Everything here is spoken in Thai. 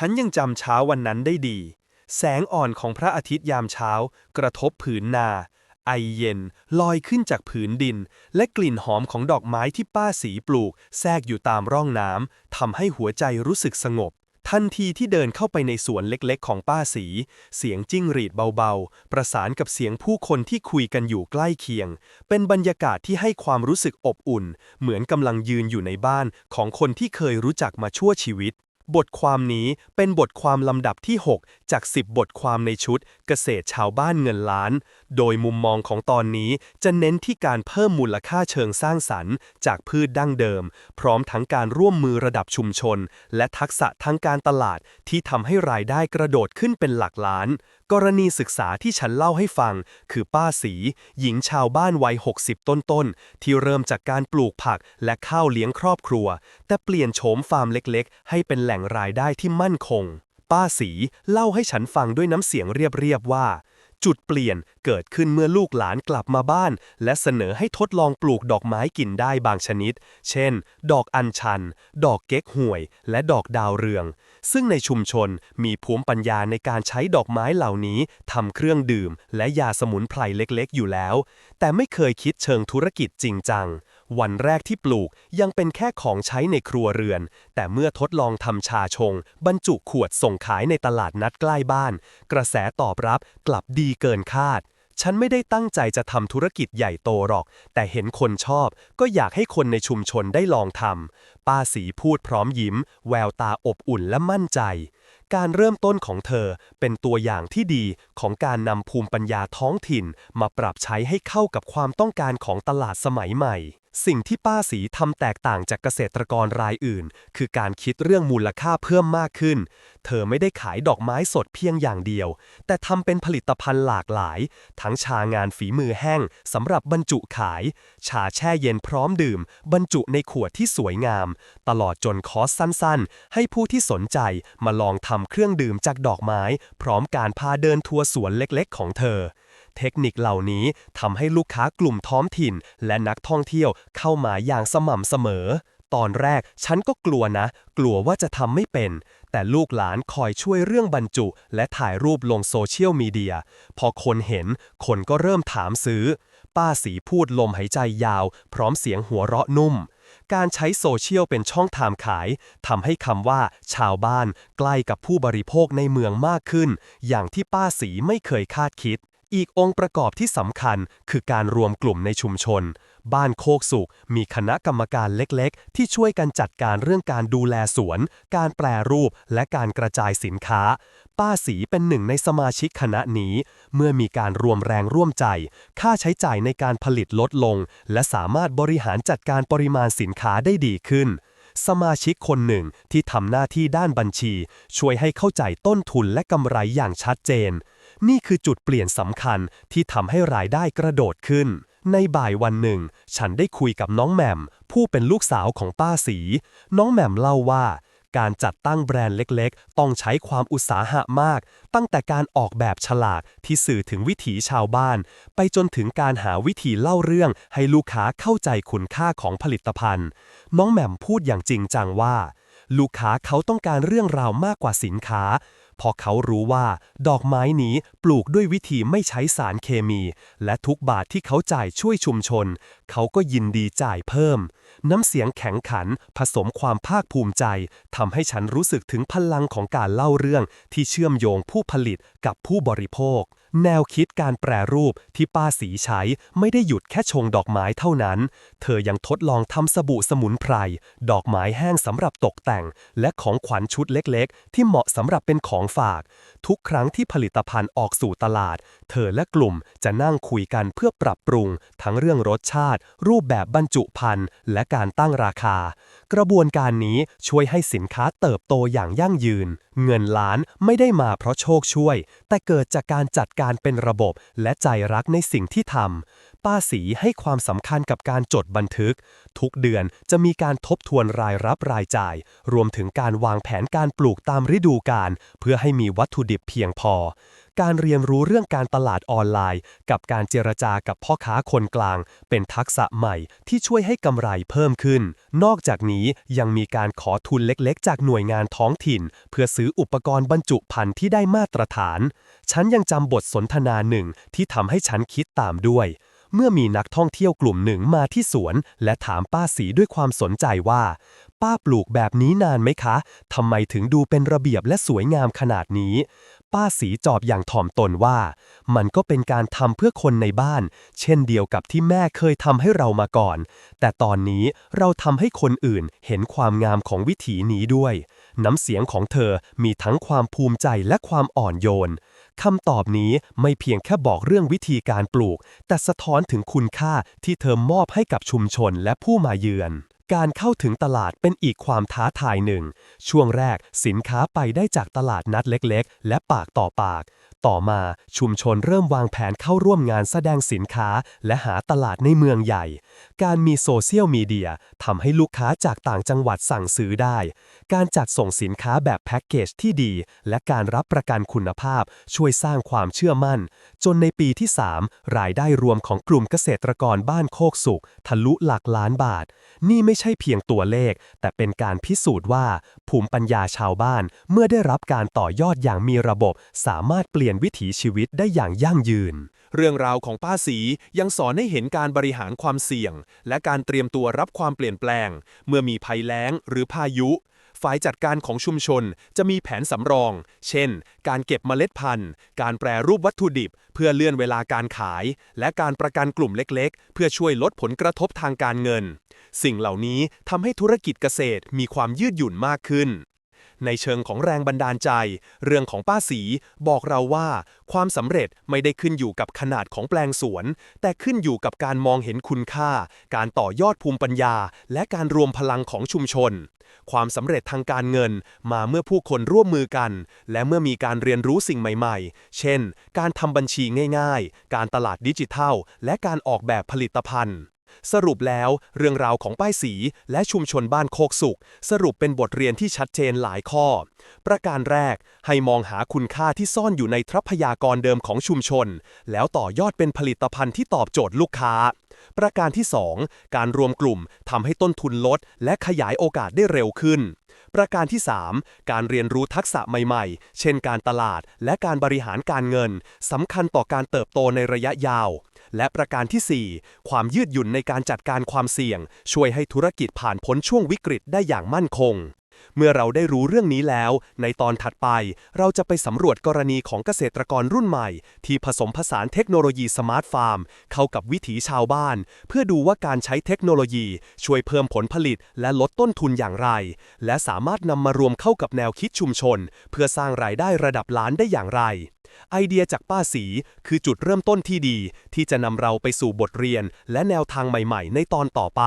ฉันยังจำเช้าวันนั้นได้ดี แสงอ่อนของพระอาทิตย์ยามเช้า กระทบผืนนา ไอเย็น ลอยขึ้นจากผืนดิน และกลิ่นหอมของดอกไม้ที่ป้าสีปลูก แทรกอยู่ตามร่องน้ำทำให้หัวใจรู้สึกสงบ ทันทีที่เดินเข้าไปในสวนเล็กๆ ของป้าสี เสียงจิ้งหรีดเบาๆ ประสานกับเสียงผู้คนที่คุยกันอยู่ใกล้เคียง เป็นบรรยากาศที่ให้ความรู้สึกอบอุ่น เหมือนกำลังยืนอยู่ในบ้านของคนที่เคยรู้จักมาชั่วชีวิต บทความนี้เป็นบทความลำดับที่ 6 จาก 10 บทความในชุด เกษตรชาวบ้านเงินล้าน โดยมุมมองของตอนนี้จะเน้นที่การเพิ่มมูลค่าเชิงสร้างสรรค์ จากพืชดั้งเดิม พร้อมทั้งการร่วมมือระดับชุมชน และทักษะทางการตลาดที่ทำให้รายได้กระโดดขึ้นเป็นหลักล้าน กรณีศึกษาที่ฉันเล่าให้ฟัง คือป้าสี หญิงชาวบ้านวัย 60 ต้นๆ ที่เริ่มจากการปลูกผักและข้าวเลี้ยงครอบครัว แต่เปลี่ยนโฉมฟาร์มเล็กๆ ให้เป็นแหล่งรายได้ที่มั่นคง ป้าสีเล่าให้ฉันฟังด้วยน้ำเสียงเรียบๆว่า จุดเปลี่ยนเกิดขึ้นเมื่อลูกหลานกลับมาบ้าน และเสนอให้ทดลองปลูกดอกไม้กินได้บางชนิด เช่น ดอกอัญชัน ดอกเก๊กหวย และดอกดาวเรือง ซึ่งในชุมชนมีภูมิปัญญาในการใช้ดอกไม้เหล่านี้ทำเครื่องดื่ม และยาสมุนไพรเล็กๆ อยู่แล้ว แต่ไม่เคยคิดเชิงธุรกิจจริงจัง วันแรกที่ปลูกยังเป็นแค่ของใช้ในครัวเรือน แต่เมื่อทดลองทำชาชง บรรจุขวดส่งขายในตลาดนัดใกล้บ้าน กระแสตอบรับกลับดีเกินคาด ฉันไม่ได้ตั้งใจจะทำธุรกิจใหญ่โตหรอก แต่เห็นคนชอบ ก็อยากให้คนในชุมชนได้ลองทำป้าสีพูดพร้อมยิ้ม แววตาอบอุ่นและมั่นใจการเริ่มต้นของเธอเป็นตัวอย่างที่ดีของการนำภูมิปัญญาท้องถิ่นมาปรับใช้ให้เข้ากับความต้องการของตลาดสมัยใหม่สิ่งที่ป้าสีทำแตกต่างจากเกษตรกรรายอื่น คือการคิดเรื่องมูลค่าเพิ่มมากขึ้น เธอไม่ได้ขายดอกไม้สดเพียงอย่างเดียว แต่ทำเป็นผลิตภัณฑ์หลากหลาย ทั้งชางานฝีมือแห้งสำหรับบรรจุขาย ชาแช่เย็นพร้อมดื่ม บรรจุในขวดที่สวยงาม ตลอดจนคอสสั้นๆ ให้ผู้ที่สนใจมาลองทำเครื่องดื่มจากดอกไม้ พร้อมการพาเดินทัวร์สวนเล็กๆ ของเธอ เทคนิคเหล่านี้ทำให้ลูกค้ากลุ่มท้องถิ่น และนักท่องเที่ยวเข้ามาอย่างสม่ำเสมอ ตอนแรกฉันก็กลัวนะ กลัวว่าจะทำไม่เป็น แต่ลูกหลานคอยช่วยเรื่องบรรจุ และถ่ายรูปลงโซเชียลมีเดีย พอคนเห็น คนก็เริ่มถามซื้อ ป้าสีพูดลมหายใจยาว พร้อมเสียงหัวเราะนุ่มการใช้โซเชียลเป็นช่องทางขายทำให้คำว่า ชาวบ้าน ใกล้กับผู้บริโภคในเมืองมากขึ้น อย่างที่ป้าสีไม่เคยคาดคิด อีกองค์ประกอบที่สำคัญคือการรวมกลุ่มในชุมชน บ้านโคกสุกมีคณะกรรมการเล็กๆ ที่ช่วยกันจัดการเรื่องการดูแลสวน การแปรรูป และการกระจายสินค้า ป้าสีเป็นหนึ่งในสมาชิกคณะนี้ เมื่อมีการรวมแรงร่วมใจ ค่าใช้จ่ายในการผลิตลดลง และสามารถบริหารจัดการปริมาณสินค้าได้ดีขึ้นสมาชิกคนหนึ่งที่ทำหน้าที่ด้านบัญชี ช่วยให้เข้าใจต้นทุนและกำไรอย่างชัดเจน นี่คือจุดเปลี่ยนสำคัญที่ทำให้รายได้กระโดดขึ้น ในบ่ายวันหนึ่ง ฉันได้คุยกับน้องแหม่ม ผู้เป็นลูกสาวของป้าสี น้องแหม่มเล่าว่า การจัดตั้งแบรนด์เล็กๆ ต้องใช้ความอุตสาหะมาก ตั้งแต่การออกแบบฉลากที่สื่อถึงวิถีชาวบ้าน ไปจนถึงการหาวิธีเล่าเรื่องให้ลูกค้าเข้าใจคุณค่าของผลิตภัณฑ์ น้องแหม่มพูดอย่างจริงจังว่า ลูกค้าเขาต้องการเรื่องราวมากกว่าสินค้า พอเขารู้ว่า ดอกไม้นี้ปลูกด้วยวิธีไม่ใช้สารเคมี และทุกบาทที่เขาจ่ายช่วยชุมชน เขาก็ยินดีจ่ายเพิ่ม น้ำเสียงแข็งขัน ผสมความภาคภูมิใจทำให้ฉันรู้สึกถึงพลังของการเล่าเรื่องที่เชื่อมโยงผู้ผลิตกับผู้บริโภค แนวคิดการแปรรูปที่ป้าสีใช้ไม่ได้หยุดแค่ชงดอกไม้เท่านั้น เธอยังทดลองทำสบู่สมุนไพร ดอกไม้แห้งสำหรับตกแต่ง และของขวัญชุดเล็กๆ ที่เหมาะสำหรับเป็นของฝาก ทุกครั้งที่ผลิตภัณฑ์ออกสู่ตลาด เธอและกลุ่มจะนั่งคุยกันเพื่อปรับปรุง ทั้งเรื่องรสชาติ รูปแบบบรรจุภัณฑ์และการตั้งราคา กระบวนการนี้ช่วยให้สินค้าเติบโตอย่างยั่งยืน เงินล้านไม่ได้มาเพราะโชคช่วย แต่เกิดจากการจัดการเป็นระบบและใจรักในสิ่งที่ทำป้าสีให้ความสำคัญกับการจดบันทึก ทุกเดือนจะมีการทบทวนรายรับรายจ่าย รวมถึงการวางแผนการปลูกตามฤดูกาลเพื่อให้มีวัตถุดิบเพียงพอ การเรียนรู้เรื่องการตลาดออนไลน์ กับการเจรจากับพ่อค้าคนกลาง เป็นทักษะใหม่ที่ช่วยให้กำไรเพิ่มขึ้น นอกจากนี้ยังมีการขอทุนเล็กๆ จากหน่วยงานท้องถิ่น เพื่อซื้ออุปกรณ์บรรจุภัณฑ์ที่ได้มาตรฐาน ฉันยังจำบทสนทนาหนึ่งที่ทำให้ฉันคิดตามด้วย เมื่อมีนักท่องเที่ยวกลุ่มหนึ่งมาที่สวน และถามป้าสีด้วยความสนใจว่าป้าปลูกแบบนี้นานไหมคะ ทำไมถึงดูเป็นระเบียบและสวยงามขนาดนี้ ป้าสีจอบอย่างถ่อมตนว่า มันก็เป็นการทำเพื่อคนในบ้าน เช่นเดียวกับที่แม่เคยทำให้เรามาก่อน แต่ตอนนี้เราทำให้คนอื่นเห็นความงามของวิถีนี้ด้วย น้ำเสียงของเธอมีทั้งความภูมิใจและความอ่อนโยนคำตอบนี้ไม่เพียงแค่บอกเรื่องวิธีการปลูก แต่สะท้อนถึงคุณค่าที่เธอมอบให้กับชุมชนและผู้มาเยือน การเข้าถึงตลาดเป็นอีกความท้าทายหนึ่ง ช่วงแรกสินค้าไปได้จากตลาดนัดเล็กๆ และปากต่อปาก ต่อมาชุมชนเริ่มวางแผนเข้าร่วมงานแสดงสินค้า และหาตลาดในเมืองใหญ่ การมีโซเชียลมีเดียทำให้ลูกค้าจากต่างจังหวัดสั่งซื้อได้ การจัดส่งสินค้าแบบแพ็กเกจที่ดี และการรับประกันคุณภาพช่วยสร้างความเชื่อมั่น จนในปีที่ 3 รายได้รวมของกลุ่มเกษตรกรบ้านโคกสุกทะลุหลักล้านบาท นี่ไม่ใช่เพียงตัวเลข แต่เป็นการพิสูจน์ว่า ภูมิปัญญาชาวบ้านเมื่อได้รับการต่อยอดอย่างมีระบบสามารถเปลี่ยนี่ยนวิถีชีวิตได้อย่างยั่งยืน เรื่องราวของป้าสียังสอนให้เห็นการบริหารความเสี่ยง และการเตรียมตัวรับความเปลี่ยนแปลง เมื่อมีภัยแล้งหรือพายุ ฝ่ายจัดการของชุมชนจะมีแผนสำรอง เช่น การเก็บเมล็ดพันธุ์ การแปรรูปวัตถุดิบ เพื่อเลื่อนเวลาการขาย และการประกันกลุ่มเล็กๆ เพื่อช่วยลดผลกระทบทางการเงิน สิ่งเหล่านี้ทำให้ธุรกิจเกษตรมีความยืดหยุ่นมากขึ้น ในเชิงของแรงบันดาลใจ เรื่องของป้าสีบอกเราว่า ความสำเร็จไม่ได้ขึ้นอยู่กับขนาดของแปลงสวน แต่ขึ้นอยู่กับการมองเห็นคุณค่า การต่อยอดภูมิปัญญา และการรวมพลังของชุมชน ความสำเร็จทางการเงินมาเมื่อผู้คนร่วมมือกัน และเมื่อมีการเรียนรู้สิ่งใหม่ ๆ เช่น การทำบัญชีง่าย ๆ การตลาดดิจิทัล และการออกแบบผลิตภัณฑ์ สรุปแล้วเรื่องราวของป้ายสีและชุมชนบ้านโคกสุข สรุปเป็นบทเรียนที่ชัดเจนหลายข้อ ประการแรกให้มองหาคุณค่าที่ซ่อนอยู่ในทรัพยากรเดิมของชุมชน แล้วต่อยอดเป็นผลิตภัณฑ์ที่ตอบโจทย์ลูกค้า ประการที่ 2 การรวมกลุ่มทำให้ต้นทุนลด และขยายโอกาสได้เร็วขึ้น ประการที่ 3 การเรียนรู้ทักษะใหม่ๆ เช่นการตลาดและการบริหารการเงินสำคัญต่อการเติบโตในระยะยาว และประการทีสี่4 ความยืดหยุ่นในการจัดการความเสี่ยง ช่วยให้ธุรกิจผ่านพ้นช่วงวิกฤตได้อย่างมั่นคง เมื่อเราได้รู้เรื่องนี้แล้ว ในตอนถัดไป เราจะไปสำรวจกรณีของเกษตรกรรุ่นใหม่ ที่ผสมผสานเทคโนโลยีสมาร์ทฟาร์ม เข้ากับวิถีชาวบ้าน เพื่อดูว่าการใช้เทคโนโลยี ช่วยเพิ่มผลผลิตและลดต้นทุนอย่างไร และสามารถนำมารวมเข้ากับแนวคิดชุมชน เพื่อสร้างรายได้ระดับล้านได้อย่างไรไอเดียจากป้าสีคือจุดเริ่มต้นที่ดี ที่จะนำเราไปสู่บทเรียนและแนวทางใหม่ ๆ ในตอนต่อไป